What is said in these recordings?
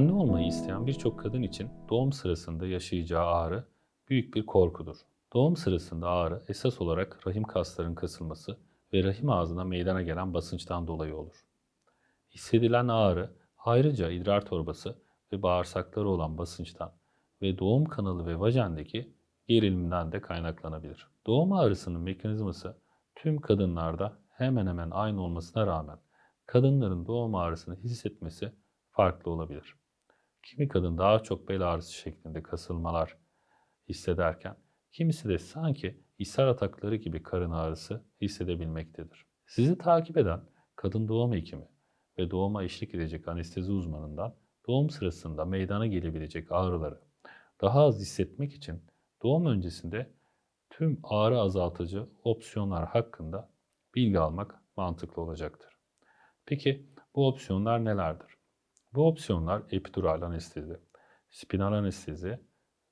Anne olmayı isteyen birçok kadın için doğum sırasında yaşayacağı ağrı büyük bir korkudur. Doğum sırasında ağrı esas olarak rahim kaslarının kasılması ve rahim ağzına meydana gelen basınçtan dolayı olur. Hissedilen ağrı ayrıca idrar torbası ve bağırsakları olan basınçtan ve doğum kanalı ve vajendeki gerilimden de kaynaklanabilir. Doğum ağrısının mekanizması tüm kadınlarda hemen hemen aynı olmasına rağmen kadınların doğum ağrısını hissetmesi farklı olabilir. Kimi kadın daha çok bel ağrısı şeklinde kasılmalar hissederken kimisi de sanki ishal atakları gibi karın ağrısı hissedebilmektedir. Sizi takip eden kadın doğum hekimi ve doğuma eşlik edecek anestezi uzmanından doğum sırasında meydana gelebilecek ağrıları daha az hissetmek için doğum öncesinde tüm ağrı azaltıcı opsiyonlar hakkında bilgi almak mantıklı olacaktır. Peki bu opsiyonlar nelerdir? Bu opsiyonlar epidural anestezi, spinal anestezi,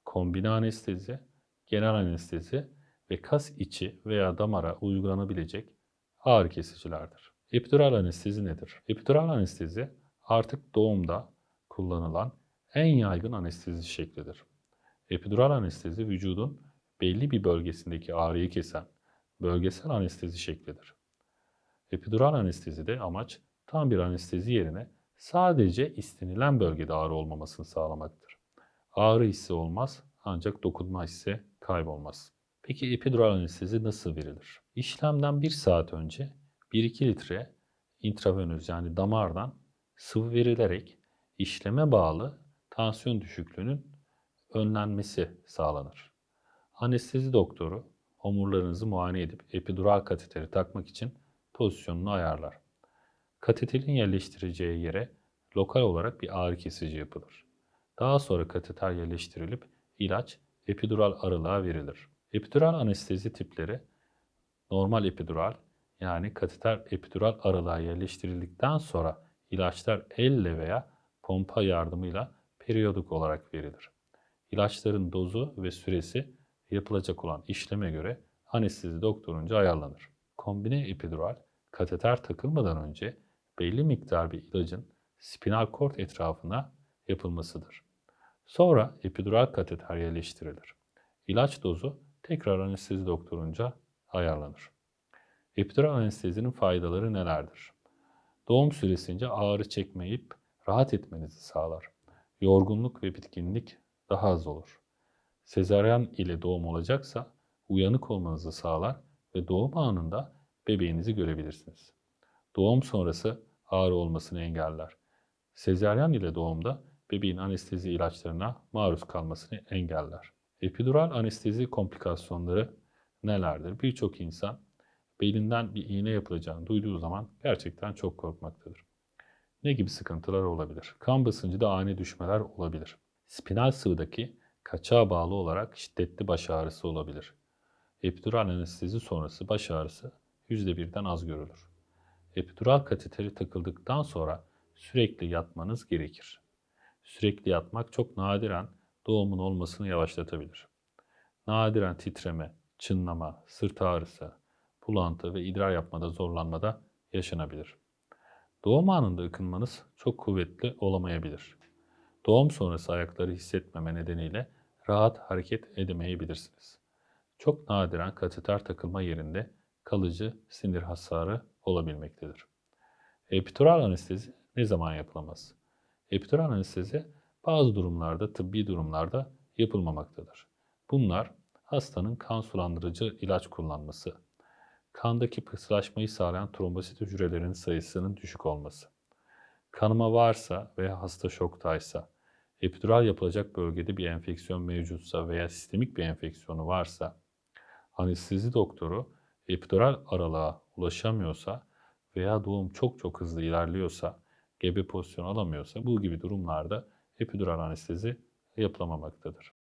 kombine anestezi, genel anestezi ve kas içi veya damara uygulanabilecek ağrı kesicilerdir. Epidural anestezi nedir? Epidural anestezi artık doğumda kullanılan en yaygın anestezi şeklidir. Epidural anestezi vücudun belli bir bölgesindeki ağrıyı kesen bölgesel anestezi şeklidir. Epidural anestezide amaç tam bir anestezi yerine sadece istenilen bölgede ağrı olmamasını sağlamaktır. Ağrı hissi olmaz ancak dokunma hissi kaybolmaz. Peki epidural anestezi nasıl verilir? İşlemden 1 saat önce 1-2 litre intravenöz yani damardan sıvı verilerek işleme bağlı tansiyon düşüklüğünün önlenmesi sağlanır. Anestezi doktoru omurlarınızı muayene edip epidural kateteri takmak için pozisyonunu ayarlar. Kateterin yerleştireceği yere lokal olarak bir ağrı kesici yapılır. Daha sonra kateter yerleştirilip ilaç epidural aralığa verilir. Epidural anestezi tipleri normal epidural yani kateter epidural aralığa yerleştirildikten sonra ilaçlar elle veya pompa yardımıyla periyodik olarak verilir. İlaçların dozu ve süresi yapılacak olan işleme göre anestezi doktorunca ayarlanır. Kombine epidural kateter takılmadan önce belli miktar bir ilacın spinal kort etrafına yapılmasıdır. Sonra epidural kateter yerleştirilir. İlaç dozu tekrar anestezi doktorunca ayarlanır. Epidural anestezinin faydaları nelerdir? Doğum süresince ağrı çekmeyip rahat etmenizi sağlar. Yorgunluk ve bitkinlik daha az olur. Sezaryen ile doğum olacaksa uyanık olmanızı sağlar ve doğum anında bebeğinizi görebilirsiniz. Doğum sonrası ağrı olmasını engeller. Sezaryen ile doğumda bebeğin anestezi ilaçlarına maruz kalmasını engeller. Epidural anestezi komplikasyonları nelerdir? Birçok insan belinden bir iğne yapılacağını duyduğu zaman gerçekten çok korkmaktadır. Ne gibi sıkıntılar olabilir? Kan basıncında ani düşmeler olabilir. Spinal sıvıdaki kaçağa bağlı olarak şiddetli baş ağrısı olabilir. Epidural anestezi sonrası baş ağrısı %1'den az görülür. Epidural kateteri takıldıktan sonra sürekli yatmanız gerekir. Sürekli yatmak çok nadiren doğumun olmasını yavaşlatabilir. Nadiren titreme, çınlama, sırt ağrısı, bulantı ve idrar yapmada zorlanmada yaşanabilir. Doğum anında ıkınmanız çok kuvvetli olamayabilir. Doğum sonrası ayakları hissetmeme nedeniyle rahat hareket edemeyebilirsiniz. Çok nadiren kateter takılma yerinde kalıcı sinir hasarı olabilmektedir. Epidural anestezi ne zaman yapılamaz? Epidural anestezi bazı durumlarda, tıbbi durumlarda yapılmamaktadır. Bunlar hastanın kan sulandırıcı ilaç kullanması, kandaki pıhtılaşmayı sağlayan trombosit hücrelerinin sayısının düşük olması, kanama varsa veya hasta şoktaysa, epidural yapılacak bölgede bir enfeksiyon mevcutsa veya sistemik bir enfeksiyonu varsa, anestezi doktoru epidural aralığa ulaşamıyorsa veya doğum çok çok hızlı ilerliyorsa, gebe pozisyon alamıyorsa bu gibi durumlarda epidural anestezi yapılamamaktadır.